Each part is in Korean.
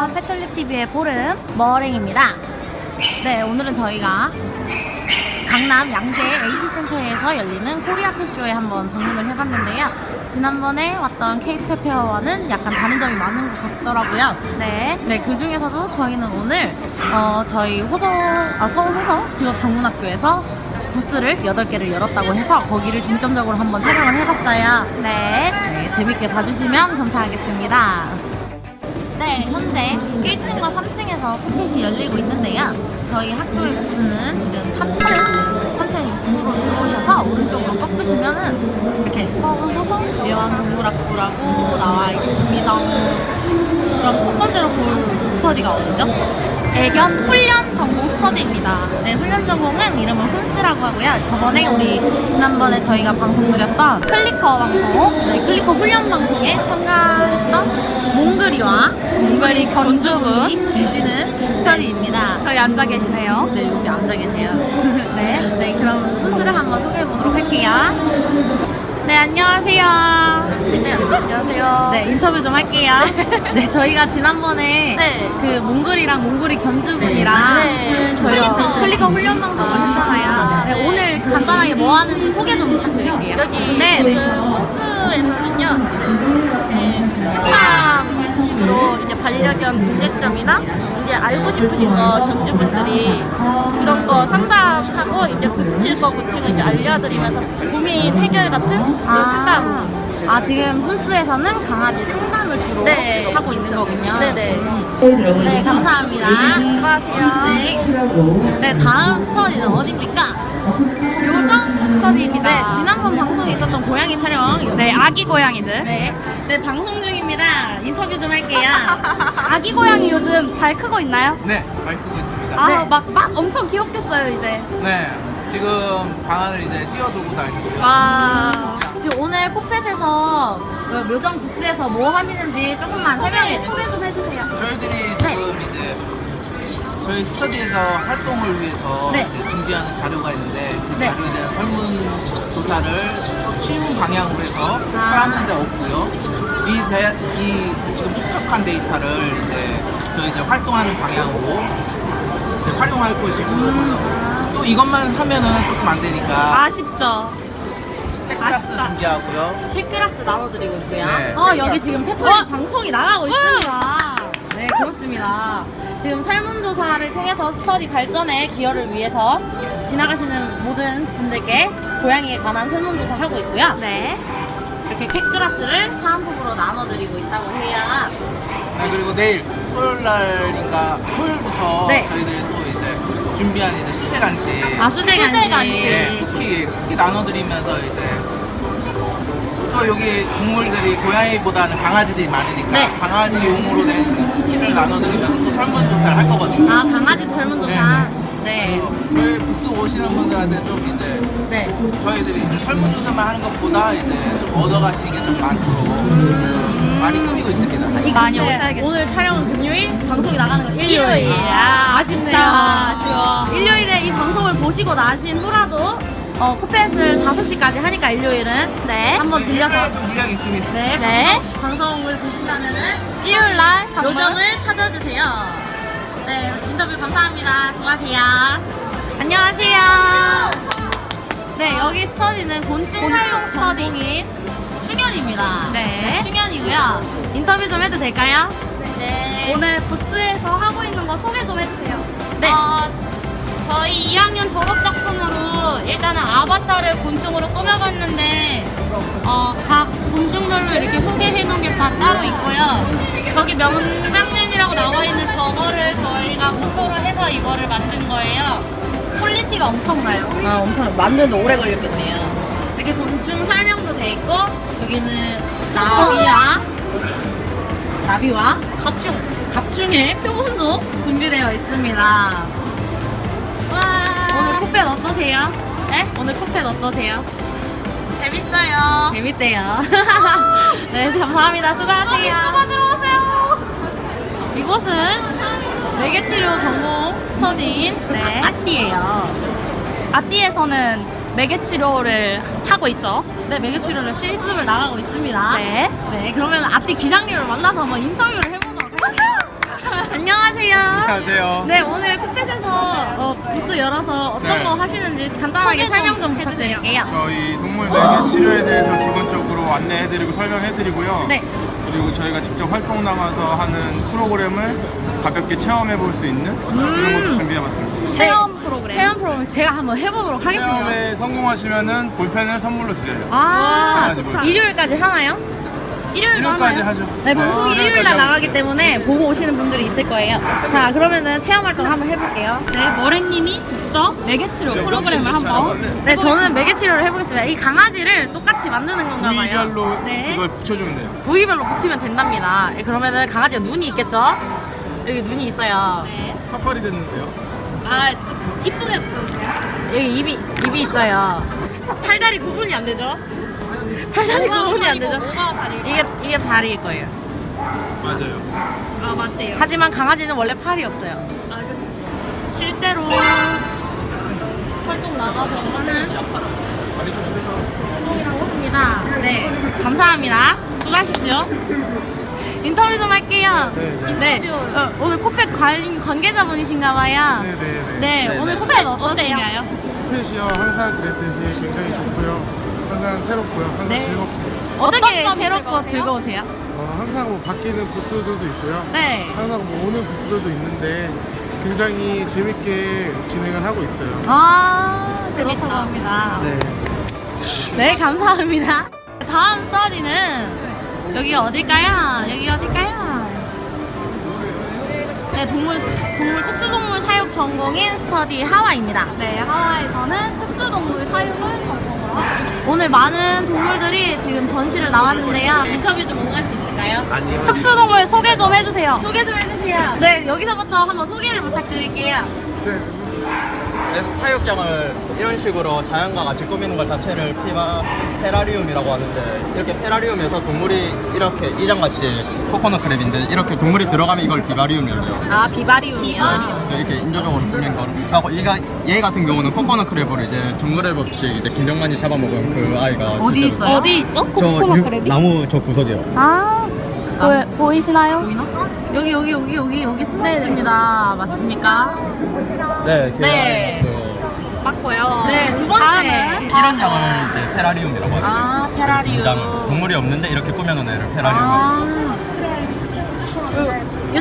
안녕하세요. 패틀리 TV의 보름 머랭입니다. 네, 오늘은 저희가 강남 양재 H센터에서 열리는 코리아 패쇼에 한번 방문을 해봤는데요. 지난번에 왔던 케이크 페어와는 약간 다른 점이 많은 것 같더라고요. 네. 네, 그 중에서도 저희는 오늘 어, 저희 호서, 아, 서울 호서 직업전문학교에서 부스를 8개를 열었다고 해서 거기를 중점적으로 한번 촬영을 해봤어요. 네. 네, 재밌게 봐주시면 감사하겠습니다. 네, 현재 1층과 3층에서 푸핏이 열리고 있는데요. 저희 학교의 부스는 지금 3층, 3층 입구로 들어오셔서 오른쪽으로 꺾으시면은 이렇게 서울호서 대왕동물학부라고 나와 있습니다. 그럼 첫 번째로 볼 스터디가 어디죠? 애견 훈련 전공 스터디입니다. 네, 훈련 전공은 이름은 훈스라고 하고요. 저번에 우리 지난번에 저희가 방송 드렸던 클리커 방송. 네, 클리커 훈련 방송에 참가했던 몽글이와 몽글이 견주군. 계시는 스터디입니다. 저희 앉아 계시네요. 네, 여기 앉아 계세요. 네. 네, 그럼 훈스를 한번 소개해 보도록 할게요. 네, 안녕하세요. 네, 안녕하세요. 네, 인터뷰 좀 할게요. 네, 저희가 지난번에 네. 그 몽글이랑 몽글이 견주분이랑 네. 저희가 클리커. 클리커 훈련 방송을 아, 했잖아요. 네, 네. 오늘 간단하게 뭐 하는지 소개 좀 부탁드릴게요. 여기 네, 네. 호스 에서는요, 식당식으로 이제 반려견 문제점이나 이제 알고 싶으신 거 견주분들이 그런 거 상담하고 이제 고칠 거 고치고 이제 알려드리면서 고민 해결 같은 그런 상담. 아, 지금 훈스에서는 강아지 상담을 주로 네. 하고 있는 거군요. 네네. 네, 감사합니다. 수고하세요. 네. 네, 다음 스터디는 어디입니까? 스터디입니다. 네, 지난번 방송에 있었던 고양이 촬영. 네, 아기 고양이들. 네, 네, 방송 중입니다. 인터뷰 좀 할게요. 아기 고양이 요즘 잘 크고 있나요? 네, 잘 크고 있습니다. 아, 네. 막, 막 엄청 귀엽겠어요, 이제. 네, 지금 방안을 이제 뛰어들고 다니고요. 와. 지금 오늘 코펫에서 그 묘정 부스에서 뭐 하시는지 조금만 설명해 주세요. 소개 좀 해주세요. 저희들이 네. 저희 스터디에서 활동을 위해서 네. 이제 준비하는 자료가 있는데 그 네. 자료에 대한 설문조사를 실무 방향으로 해서 아. 하는 데 없고요. 이, 대, 이 지금 축적한 데이터를 이제 저희 이제 활동하는 방향으로 이제 활용할 것이고 음. 또 이것만 하면은 조금 안 되니까 아쉽죠. 아쉽다. 준비하고요. 팩클라스 나눠드리고 있고요. 네. 어, 여기 지금 페트롤 어? 방송이 나가고 있습니다. 네, 그렇습니다. 지금 설문조사를 통해서 스터디 발전에 기여를 위해서 지나가시는 모든 분들께 고양이에 관한 설문조사 하고 있고요. 네. 이렇게 팩클라스를 사은품으로 나눠드리고 있다고 해요. 네, 그리고 내일 토요일 날인가 토요일부터 네. 저희들이 또 이제 준비한 이제 수제 간식 아, 수제 수제 간식. 간식. 네, 쿠키 쿠키 나눠드리면서 이제 또 여기 동물들이 고양이보다는 강아지들이 많으니까 네. 강아지용으로 된 쿠키를 나눠드리면서 또 설문조사를 할 거거든요. 아, 강아지 설문조사. 네. 저희 부스 오시는 분들한테 좀 이제 네. 저희들이 이제 설문조사만 하는 것보다 이제 좀 얻어가시는 게 좀 많도록 많이 꾸미고 있습니다. 많이 네, 오셔야겠어요. 오늘 촬영은 금요일, 방송이 나가는 건 일요일. 일요일. 아, 아쉽네요. 진짜 아쉬워. 일요일에 이 방송을 보시고 나신 후라도 어, 코펫을 5시까지 하니까 일요일은 네. 한번 들려서 분량 있습니다. 네, 네. 방송을 보신다면은 일요일 날 방문. 요정을 찾아주세요. 네, 인터뷰 감사합니다. 수고하세요. 안녕하세요. 네, 여기 스터디는 곤충 곤충 사육 스터디. 전공인 충현입니다. 네. 충현이고요. 인터뷰 좀 해도 될까요? 네. 오늘 부스에서 하고 있는 거 소개 좀 해주세요. 네. 어, 저희 2학년 졸업 작 다 따로 있고요. 저기 명장면이라고 나와 있는 저거를 저희가 모토로 해서 이거를 만든 거예요. 퀄리티가 엄청나요. 아, 엄청 만드는데 오래 걸렸겠네요. 이렇게 곤충 설명도 돼 있고 여기는 나비와 나비와 갑충. 갑충의 표본도 준비되어 있습니다. 오늘 와. 코펫 어떠세요? 네? 오늘 코펫 어떠세요? 재밌어요. 재밌대요. 네, 감사합니다. 수고하세요. 수고 들어오세요. 이곳은 매개치료 전공 스터디인 네. 아띠예요. 아띠에서는 매개 치료를 하고 있죠. 네, 매개치료를 실습을 나가고 있습니다. 네. 네, 그러면 아띠 기장님을 만나서 한번 인터뷰를 해보도록 할게요. 안녕하세요. 안녕하세요. 네, 오늘 쿠펫에서 어, 부스 열어서 어떤 네. 거 하시는지 간단하게 설명 좀 부탁드릴게요. 저희 동물 매개 치료에 대해서 기본적으로 안내해드리고 설명해드리고요. 네. 그리고 저희가 직접 활동 나가서 하는 프로그램을 가볍게 체험해 볼 수 있는 그런 것도 준비해봤습니다. 체험 프로그램. 체험 프로그램 제가 한번 해보도록 하겠습니다. 체험에 성공하시면은 볼펜을 선물로 드려요. 아, 강아지 볼펜. 일요일까지 하나요? 일요일까지 하죠. 네, 방송이 일요일 날 나가기 때문에 보고 오시는 분들이 있을 거예요. 자, 그러면은 체험 활동 한번 해볼게요. 네, 머랭님이 직접 매개치료 프로그램을 한번 네, 저는 매개 치료를 해보겠습니다. 이 강아지를 똑같이 만드는 건가 봐요. 부위별로 네. 이걸 붙여주면 돼요. 부위별로 붙이면 된답니다. 예, 그러면은 강아지가 눈이 있겠죠? 여기 눈이 있어요. 사파리 됐는데요. 아, 좀 이쁘게 붙여주세요. 여기 입이 입이 있어요. 팔다리 구분이 안 되죠? 팔다리 구분이 안 되죠? 뭐가 다리? 이게 이게 다리일 거예요. 맞아요. 아, 맞대요. 하지만 강아지는 원래 팔이 없어요. 아, 그, 실제로 활동 나가서 하는 활동이라고 합니다. 네, 감사합니다. 수고하십시오. 인터뷰 좀 할게요. 네, 네. 어, 오늘 코펫 관, 관계자분이신가 봐요. 네네네. 네, 네, 오늘 네. 코펫 어떠세요? 펫이요 항상 그랬듯이 굉장히 좋고요. 항상 새롭고요. 항상 네. 즐겁습니다. 어떻게 어떤 점이 새롭고 즐거우세요? 즐거우세요? 어, 항상 뭐 바뀌는 부스들도 있고요. 네. 항상 뭐 오는 부스들도 있는데 굉장히 재밌게 진행을 하고 있어요. 아, 그렇다고 합니다. 네. 네, 감사합니다. 다음 스터디는 여기 어딜까요? 여기 어딜까요? 네, 동물, 동물 특수동물 사육 전공인 스터디 하와입니다. 네, 하와이에서는 특수동물 사육을 있습니다. 오늘 많은 동물들이 지금 전시를 나왔는데요. 인터뷰 좀 응할 수 있을까요? 특수동물 소개 좀 해주세요. 소개 좀 해주세요. 네, 여기서부터 한번 소개를 부탁드릴게요. 네. 네, 사육장을 이런 식으로 자연과 같이 꾸미는 것 자체를 피바 페라리움이라고 하는데 이렇게 페라리움에서 동물이 이렇게 이장같이 코코넛 크랩인데 이렇게 동물이 들어가면 이걸 비바리움이래요. 아, 비바리움이요. 이렇게 인조적으로 꾸민 거. 하고 얘가 얘 같은 경우는 코코넛 크랩을 이제 정글의 법칙 이제 김정만이 잡아먹은 그 아이가 어디 실제로- 있어요? 어디 있죠? 저 코코넛 유- 크랩이? 나무 저 구석이요. 아, 보여, 보이시나요? 보이나? 여기, 여기, 여기, 여기, 여기 숨어 있습니다. 맞습니까? 네, 걔가 네. 그 맞고요. 네, 두 번째. 다음은 이런 장을 이제 페라리움이라고 하죠. 아, 페라리움. 장을 동물이 없는데 이렇게 꾸며놓은 애를 페라리움. 아,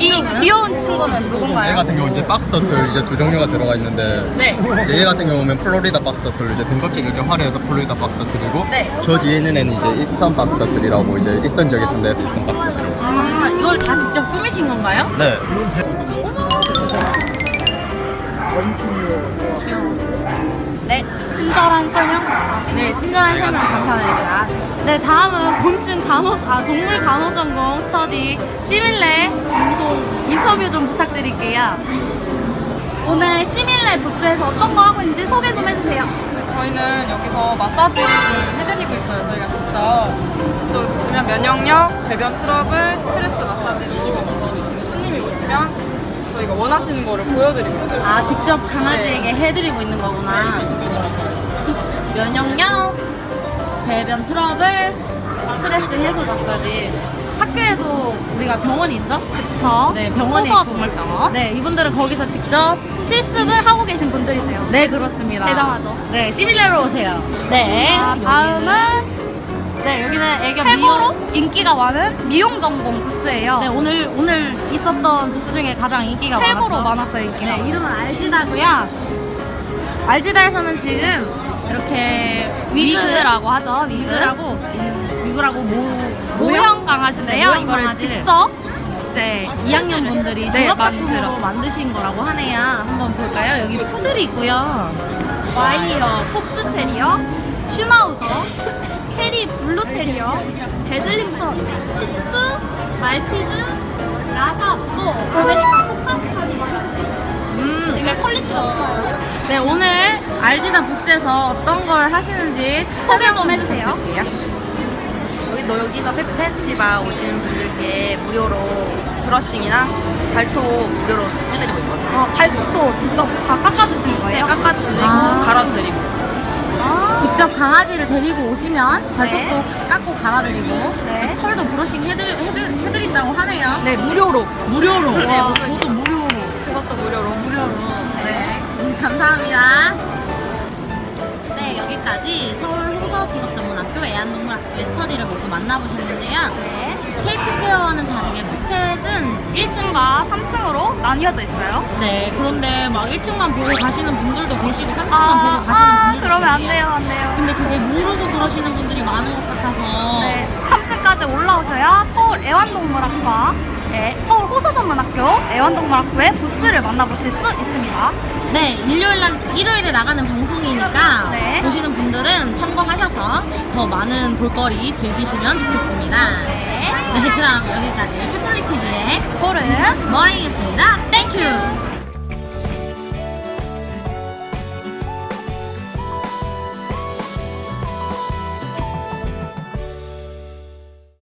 이 귀여운 친구는 얘 누군가요? 같은 경우 이제 박스 터틀 이제 두 종류가 들어가 있는데 네. 얘 같은 경우는 플로리다 박스 터틀 이제 등껍질을 이렇게 화려해서 플로리다 박스 터틀이고 네. 저 뒤에 있는 애는 이제 이스턴 박스 터틀이라고 이제 이스턴 지역에 산다 해서 이스턴 박스 터틀이라고 아, 이걸 다 직접 꾸미신 건가요? 네 네, 친절한 설명 감사합니다. 네, 친절한 설명 감사드립니다. 네, 다음은 곤충 간호, 아, 동물 간호 전공 스터디 시밀레 방송 인터뷰 좀 부탁드릴게요. 오늘 시밀레 부스에서 어떤 거 하고 있는지 소개 좀 해주세요. 네, 저희는 여기서 마사지를 해드리고 있어요. 저희가 직접 저기 보시면 면역력, 배변 트러블, 스트레스 마사지를 손님이 오시면 저희가 원하시는 거를 보여드리고 있어요. 아, 직접 강아지에게 해드리고 있는 거구나. 면역력, 배변 트러블, 스트레스 해소 마사지. 학교에도 우리가 병원이 있죠? 그쵸? 네, 병원이 호서 있고. 동물병원. 네, 이분들은 거기서 직접 실습을 하고 계신 분들이세요. 네, 그렇습니다. 대단하죠. 네, 시밀레로 오세요. 네. 자, 다음은 네, 여기는 애견 최고로 미용. 인기가 많은 미용 전공 부스예요. 네, 오늘 오늘 있었던 부스 중에 가장 인기가 최고로 많았죠. 많았어요, 인기가. 네, 이름은 알지다고요. 알지다에서는 지금 이렇게 위그라고 하죠, 위그. 위그라고 음, 위그라고 모 모형 강아지인데요. 네, 모형 이거를 강아지를. 직접 이제 2학년 분들이 네, 졸업 작품으로. 만드신 거라고 하네요. 한번 볼까요? 여기 푸들이 있고요. 와이어, 폭스 테리어, 슈나우저, 캐리 블루 테리어, 베들링턴, 시추, 말티즈, 라사소, 아메리칸 포카스카니까지 음, 되게 퀄리티가 높아요. 네 오늘 알지다 부스에서 어떤 걸 하시는지 소개 좀 해주세요. 여기 너 여기서 페, 페스티벌 오시는 분들께 무료로 브러싱이나 발톱 무료로 해드리고 있거든요. 어, 발톱도 직접 다 깎아주시는 거예요? 네, 깎아드리고 아. 갈아드리고. 직접 강아지를 데리고 오시면 발톱도 네. 깎고 갈아드리고 네. 털도 브러싱 해드, 해드, 해드린다고 하네요. 네, 무료로. 무료로. 네, 와, 그것도 무료로. 그것도 무료로. 무료로. 네, 감사합니다. 네, 여기까지 서울 호서직업전문학교 애완동물학교의 스터디를 모두 만나보셨는데요. 네. 케이프 페어와는 다르게 코펫은 1층과 3층으로 나뉘어져 있어요. 네, 그런데 막 1층만 보고 가시는 분들도 계시고 3층만 아, 보고 가시는 아, 분들도 그러면 안. 돼요, 안 돼요. 근데 그게 모르고 그러시는 분들이 많은 것 같아서 네, 3층까지 올라오셔야 서울 애완동물학과, 네, 서울 호서전문학교 애완동물학교의 부스를 만나보실 수 있습니다. 네, 일요일 날 일요일에 나가는 방송이니까 네. 보시는 분들은 참고하셔서 더 많은 볼거리 즐기시면 좋겠습니다. 네, 네, 그럼 여기까지 캐톨릭 TV의 볼은 머랭이었습니다. 땡큐.